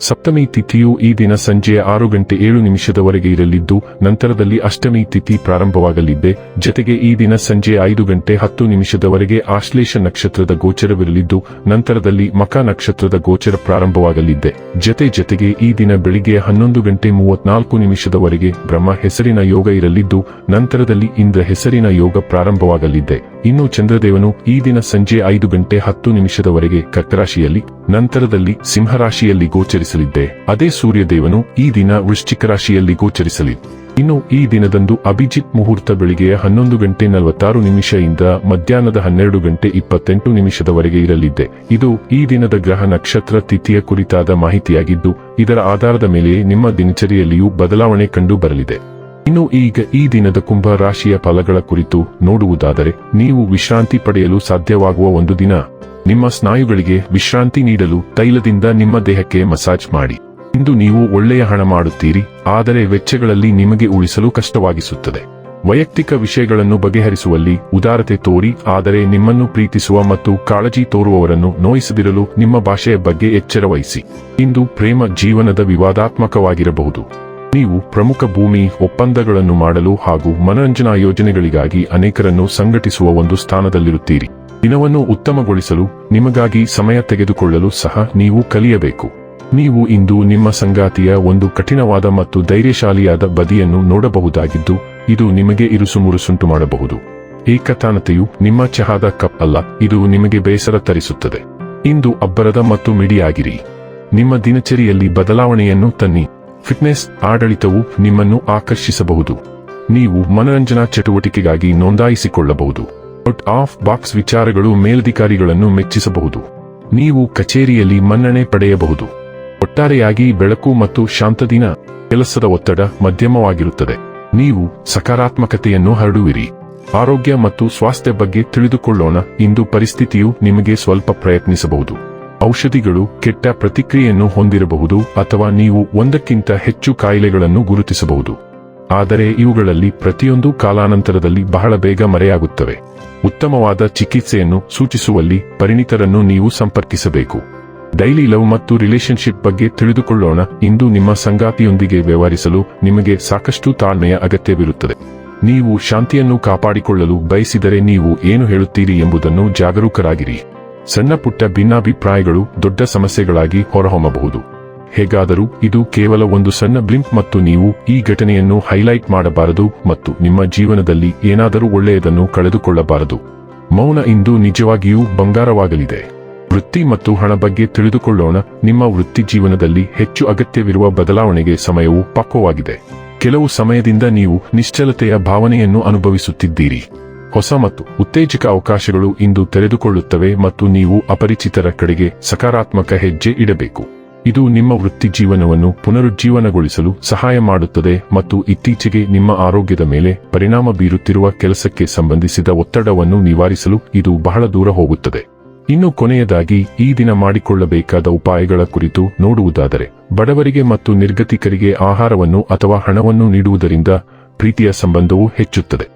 ಸಪ್ತಮಿ ತಿಥಿಯು ಈ ದಿನ ಸಂಜೆ ಆರು ಗಂಟೆ ಏಳು ನಿಮಿಷದವರೆಗೆ ಇರಲಿದ್ದು, ನಂತರದಲ್ಲಿ ಅಷ್ಟಮಿ ತಿಥಿ ಪ್ರಾರಂಭವಾಗಲಿದ್ದೆ ಜತೆಗೆ ಈ ದಿನ ಸಂಜೆ ಐದು ಗಂಟೆ ಹತ್ತು ನಿಮಿಷದವರೆಗೆ ಆಶ್ಲೇಷ ನಕ್ಷತ್ರದ ಗೋಚರವಿರಲಿದ್ದು, ನಂತರದಲ್ಲಿ ಮಕ ನಕ್ಷತ್ರದ ಗೋಚರ ಪ್ರಾರಂಭವಾಗಲಿದೆ. ಜತೆ ಜತೆಗೆ ಈ ದಿನ ಬೆಳಿಗ್ಗೆ ಹನ್ನೊಂದು ಗಂಟೆ ಮೂವತ್ನಾಲ್ಕು ನಿಮಿಷದವರೆಗೆ ಬ್ರಹ್ಮ ಹೆಸರಿನ ಯೋಗ ಇರಲಿದ್ದು, ನಂತರದಲ್ಲಿ ಇಂದ್ರ ಹೆಸರಿನ ಯೋಗ ಪ್ರಾರಂಭವಾಗಲಿದ್ದೆ ಇನ್ನು ಚಂದ್ರದೇವನು ಈ ದಿನ ಸಂಜೆ ಐದು ಗಂಟೆ ಹತ್ತು ನಿಮಿಷದವರೆಗೆ ಕಕ್ಕರಾಶಿಯಲ್ಲಿ ನಂತರದಲ್ಲಿ ಸಿಂಹರಾಶಿಯಲ್ಲಿ ಗೋಚರಿಸಲಿದ್ದೆ. ಅದೇ ಸೂರ್ಯದೇವನು ಈ ದಿನ ವೃಶ್ಚಿಕ ರಾಶಿಯಲ್ಲಿ ಗೋಚರಿಸಲಿತ್ತು ಇನ್ನು ಈ ದಿನದಂದು ಅಭಿಜಿತ್ ಮುಹೂರ್ತ ಬೆಳಿಗ್ಗೆ ಹನ್ನೊಂದು ಗಂಟೆ ನಲವತ್ತಾರು ನಿಮಿಷದಿಂದ ಮಧ್ಯಾಹ್ನದ ಹನ್ನೆರಡು ಗಂಟೆ ಇಪ್ಪತ್ತೆಂಟು ನಿಮಿಷದವರೆಗೆ ಇರಲಿದ್ದೆ. ಇದು ಈ ದಿನದ ಗ್ರಹ ನಕ್ಷತ್ರ ತಿಥಿಯ ಕುರಿತಾದ ಮಾಹಿತಿಯಾಗಿದ್ದು, ಇದರ ಆಧಾರದ ಮೇಲೆ ನಿಮ್ಮ ದಿನಚರಿಯಲ್ಲಿಯೂ ಬದಲಾವಣೆ ಕಂಡು ಬರಲಿದೆ. ಇನ್ನು ಈಗ ಈ ದಿನದ ಕುಂಭ ರಾಶಿಯ ಫಲಗಳ ಕುರಿತು ನೋಡುವುದಾದರೆ, ನೀವು ವಿಶ್ರಾಂತಿ ಪಡೆಯಲು ಸಾಧ್ಯವಾಗುವ ಒಂದು ದಿನ. ನಿಮ್ಮ ಸ್ನಾಯುಗಳಿಗೆ ವಿಶ್ರಾಂತಿ ನೀಡಲು ತೈಲದಿಂದ ನಿಮ್ಮ ದೇಹಕ್ಕೆ ಮಸಾಜ್ ಮಾಡಿ. ಇಂದು ನೀವು ಒಳ್ಳೆಯ ಹಣ ಮಾಡುತ್ತೀರಿ, ಆದರೆ ವೆಚ್ಚಗಳಲ್ಲಿ ನಿಮಗೆ ಉಳಿಸಲು ಕಷ್ಟವಾಗಿಸುತ್ತದೆ. ವೈಯಕ್ತಿಕ ವಿಷಯಗಳನ್ನು ಬಗೆಹರಿಸುವಲ್ಲಿ ಉದಾರತೆ ತೋರಿ, ಆದರೆ ನಿಮ್ಮನ್ನು ಪ್ರೀತಿಸುವ ಮತ್ತು ಕಾಳಜಿ ತೋರುವವರನ್ನು ನೋಯಿಸದಿರಲು ನಿಮ್ಮ ಭಾಷೆಯ ಬಗ್ಗೆ ಎಚ್ಚರ ವಹಿಸಿ ಇಂದು ಪ್ರೇಮ ಜೀವನದ ವಿವಾದಾತ್ಮಕವಾಗಿರಬಹುದು. ನೀವು ಪ್ರಮುಖ ಭೂಮಿ ಒಪ್ಪಂದಗಳನ್ನು ಮಾಡಲು ಹಾಗೂ ಮನರಂಜನಾ ಯೋಜನೆಗಳಿಗಾಗಿ ಅನೇಕರನ್ನು ಸಂಘಟಿಸುವ ಒಂದು ಸ್ಥಾನದಲ್ಲಿರುತ್ತೀರಿ. ದಿನವನ್ನು ಉತ್ತಮಗೊಳಿಸಲು, ನಿಮಗಾಗಿ ಸಮಯ ತೆಗೆದುಕೊಳ್ಳಲು ಸಹ ನೀವು ಕಲಿಯಬೇಕು. ನೀವು ಇಂದು ನಿಮ್ಮ ಸಂಗಾತಿಯ ಒಂದು ಕಠಿಣವಾದ ಮತ್ತು ಧೈರ್ಯಶಾಲಿಯಾದ ಬದಿಯನ್ನು ನೋಡಬಹುದಾಗಿದ್ದು, ಇದು ನಿಮಗೆ ಇರುಸುಮುರುಸುಂಟು ಮಾಡಬಹುದು. ಏಕತಾನತೆಯು ನಿಮ್ಮ ಚಹಾದ ಕಪ್ ಅಲ್ಲ, ಇದು ನಿಮಗೆ ಬೇಸರ ತರಿಸುತ್ತದೆ. ಇಂದು ಅಬ್ಬರದ ಮತ್ತು ಮಿಡಿಯಾಗಿರಿ. ನಿಮ್ಮ ದಿನಚರಿಯಲ್ಲಿ ಬದಲಾವಣೆಯನ್ನು ತನ್ನಿ. ಫಿಟ್ನೆಸ್ ಆಡಳಿತವು ನಿಮ್ಮನ್ನು ಆಕರ್ಷಿಸಬಹುದು. ನೀವು ಮನರಂಜನಾ ಚಟುವಟಿಕೆಗಾಗಿ ನೋಂದಾಯಿಸಿಕೊಳ್ಳಬಹುದು. ಔಟ್ ಆಫ್ ಬಾಕ್ಸ್ ವಿಚಾರಗಳು ಮೇಲಧಿಕಾರಿಗಳನ್ನು ಮೆಚ್ಚಿಸಬಹುದು. ನೀವು ಕಚೇರಿಯಲ್ಲಿ ಮನ್ನಣೆ ಪಡೆಯಬಹುದು. ಒಟ್ಟಾರೆಯಾಗಿ ಬೆಳಕು ಮತ್ತು ಶಾಂತದಿನ ಕೆಲಸದ ಒತ್ತಡ ಮಧ್ಯಮವಾಗಿರುತ್ತದೆ. ನೀವು ಸಕಾರಾತ್ಮಕತೆಯನ್ನು ಹರಡುವಿರಿ. ಆರೋಗ್ಯ ಮತ್ತು ಸ್ವಾಸ್ಥ್ಯ ಬಗ್ಗೆ ತಿಳಿದುಕೊಳ್ಳೋಣ. ಇಂದು ಪರಿಸ್ಥಿತಿಯು ನಿಮಗೆ ಸ್ವಲ್ಪ ಪ್ರಯತ್ನಿಸಬಹುದು. ಔಷಧಿಗಳು ಕೆಟ್ಟ ಪ್ರತಿಕ್ರಿಯೆಯನ್ನು ಹೊಂದಿರಬಹುದು ಅಥವಾ ನೀವು ಒಂದಕ್ಕಿಂತ ಹೆಚ್ಚು ಕಾಯಿಲೆಗಳನ್ನು ಗುರುತಿಸಬಹುದು. ಆದರೆ ಇವುಗಳಲ್ಲಿ ಪ್ರತಿಯೊಂದು ಕಾಲಾನಂತರದಲ್ಲಿ ಬಹಳ ಬೇಗ ಮರೆಯಾಗುತ್ತವೆ. ಉತ್ತಮವಾದ ಚಿಕಿತ್ಸೆಯನ್ನು ಸೂಚಿಸುವಲ್ಲಿ ಪರಿಣಿತರನ್ನು ನೀವು ಸಂಪರ್ಕಿಸಬೇಕು. ಡೈಲಿ ಲವ್ ಮತ್ತು ರಿಲೇಶನ್ಶಿಪ್ ಬಗ್ಗೆ ತಿಳಿದುಕೊಳ್ಳೋಣ. ಇಂದು ನಿಮ್ಮ ಸಂಗಾತಿಯೊಂದಿಗೆ ವ್ಯವಹರಿಸಲು ನಿಮಗೆ ಸಾಕಷ್ಟು ತಾಳ್ಮೆಯ ಅಗತ್ಯವಿರುತ್ತದೆ. ನೀವು ಶಾಂತಿಯನ್ನು ಕಾಪಾಡಿಕೊಳ್ಳಲು ಬಯಸಿದರೆ ನೀವು ಏನು ಹೇಳುತ್ತೀರಿ ಎಂಬುದನ್ನು ಜಾಗರೂಕರಾಗಿರಿ. ಸಣ್ಣ ಪುಟ್ಟ ಭಿನ್ನಾಭಿಪ್ರಾಯಗಳು ದೊಡ್ಡ ಸಮಸ್ಯೆಗಳಾಗಿ ಹೊರಹೊಮ್ಮಬಹುದು. ಹೇಗಾದರೂ ಇದು ಕೇವಲ ಒಂದು ಸಣ್ಣ ಬ್ಲಿಂಕ್ ಮತ್ತು ನೀವು ಈ ಘಟನೆಯನ್ನು ಹೈಲೈಟ್ ಮಾಡಬಾರದು ಮತ್ತು ನಿಮ್ಮ ಜೀವನದಲ್ಲಿ ಏನಾದರೂ ಒಳ್ಳೆಯದನ್ನು ಕಳೆದುಕೊಳ್ಳಬಾರದು. ಮೌನ ಇಂದು ನಿಜವಾಗಿಯೂ ಬಂಗಾರವಾಗಲಿದೆ. ವೃತ್ತಿ ಮತ್ತು ಹಣ ಬಗ್ಗೆ ತಿಳಿದುಕೊಳ್ಳೋಣ. ನಿಮ್ಮ ವೃತ್ತಿ ಜೀವನದಲ್ಲಿ ಹೆಚ್ಚು ಅಗತ್ಯವಿರುವ ಬದಲಾವಣೆಗೆ ಸಮಯವು ಪಕ್ವವಾಗಿದೆ. ಕೆಲವು ಸಮಯದಿಂದ ನೀವು ನಿಶ್ಚಲತೆಯ ಭಾವನೆಯನ್ನು ಅನುಭವಿಸುತ್ತಿದ್ದೀರಿ. ಹೊಸ ಮತ್ತು ಉತ್ತೇಜಕ ಅವಕಾಶಗಳು ಇಂದು ತೆರೆದುಕೊಳ್ಳುತ್ತವೆ ಮತ್ತು ನೀವು ಅಪರಿಚಿತರ ಕಡೆಗೆ ಸಕಾರಾತ್ಮಕ ಹೆಜ್ಜೆ ಇಡಬೇಕು. ಇದು ನಿಮ್ಮ ವೃತ್ತಿ ಜೀವನವನ್ನು ಪುನರುಜ್ಜೀವನಗೊಳಿಸಲು ಸಹಾಯ ಮಾಡುತ್ತದೆ ಮತ್ತು ಇತ್ತೀಚೆಗೆ ನಿಮ್ಮ ಆರೋಗ್ಯದ ಮೇಲೆ ಪರಿಣಾಮ ಬೀರುತ್ತಿರುವ ಕೆಲಸಕ್ಕೆ ಸಂಬಂಧಿಸಿದ ಒತ್ತಡವನ್ನು ನಿವಾರಿಸಲು ಇದು ಬಹಳ ದೂರ ಹೋಗುತ್ತದೆ. ಇನ್ನು ಕೊನೆಯದಾಗಿ, ಈ ದಿನ ಮಾಡಿಕೊಳ್ಳಬೇಕಾದ ಉಪಾಯಗಳ ಕುರಿತು ನೋಡುವುದಾದರೆ, ಬಡವರಿಗೆ ಮತ್ತು ನಿರ್ಗತಿಕರಿಗೆ ಆಹಾರವನ್ನು ಅಥವಾ ಹಣವನ್ನು ನೀಡುವುದರಿಂದ ಪ್ರೀತಿಯ ಸಂಬಂಧವು ಹೆಚ್ಚುತ್ತದೆ.